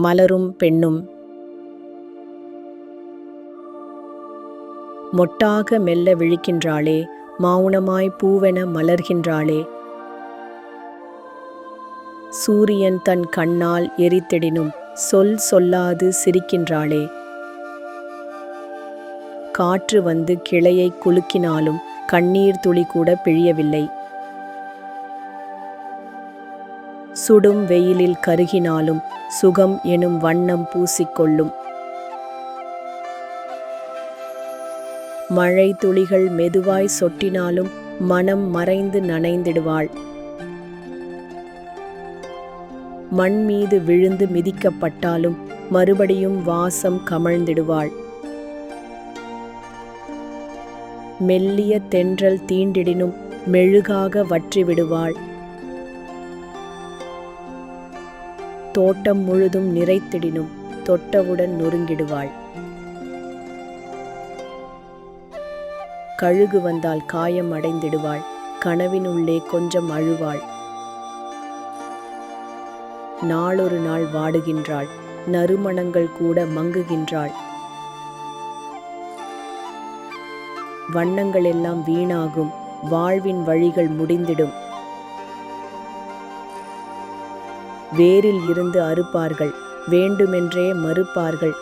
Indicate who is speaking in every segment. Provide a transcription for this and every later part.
Speaker 1: மலரும் பெண்ணும். மொட்டாக மெல்ல விழிக்கின்றாளே மௌனமாய் பூவென மலர்கின்றாளே. சூரியன் தன் கண்ணால் எரித்திடினும் சொல் சொல்லாது சிரிக்கின்றாளே. காற்று வந்து கிளையை குலுக்கினாலும் கண்ணீர் துளி கூட பிழியவில்லை. சுடும் வெயிலில் கருகினாலும் சுகம் எனும் வண்ணம் பூசிக்கொள்ளும். மழை துளிகள் மெதுவாய் சொட்டினாலும் மனம் மறைந்து நனைந்திடுவாள். மண் மீது விழுந்து மிதிக்கப்பட்டாலும் மறுபடியும் வாசம் கமழ்ந்திடுவாள். மெல்லிய தென்றல் தீண்டிடினும் மெழுகாக வற்றி தோட்டம் முழுதும் நிறைத்திடினும் தொட்டவுடன் நொறுங்கிடுவாள். கழுகு வந்தால் காயம் அடைந்திடுவாள். கனவினுள்ளே கொஞ்சம் அழுவாள். நாளொரு நாள் வாடுகின்றாள். நறுமணங்கள் கூட மங்குகின்றாள். வண்ணங்கள் எல்லாம் வீணாகும். வாழ்வின் வழிகள் முடிந்திடும். வேரில் இருந்து அறுப்பார்கள் வேண்டுமென்றே மறுப்பார்கள்.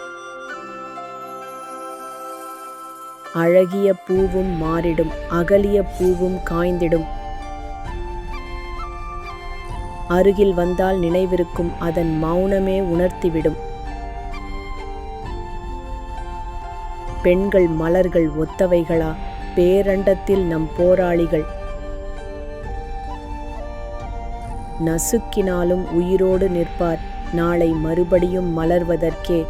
Speaker 1: அழகிய பூவும் மாறிடும் அகலிய பூவும் காய்ந்திடும். அருகில் வந்தால் நினைவிருக்கும் அதன் மௌனமே உணர்த்திவிடும். பெண்கள் மலர்கள் ஒத்தவைகளா? பேரண்டத்தில் நம் போராளிகள் நசுக்கினாலும் உயிரோடு நிற்பார். நாளை மறுபடியும் மலர்வதற்கே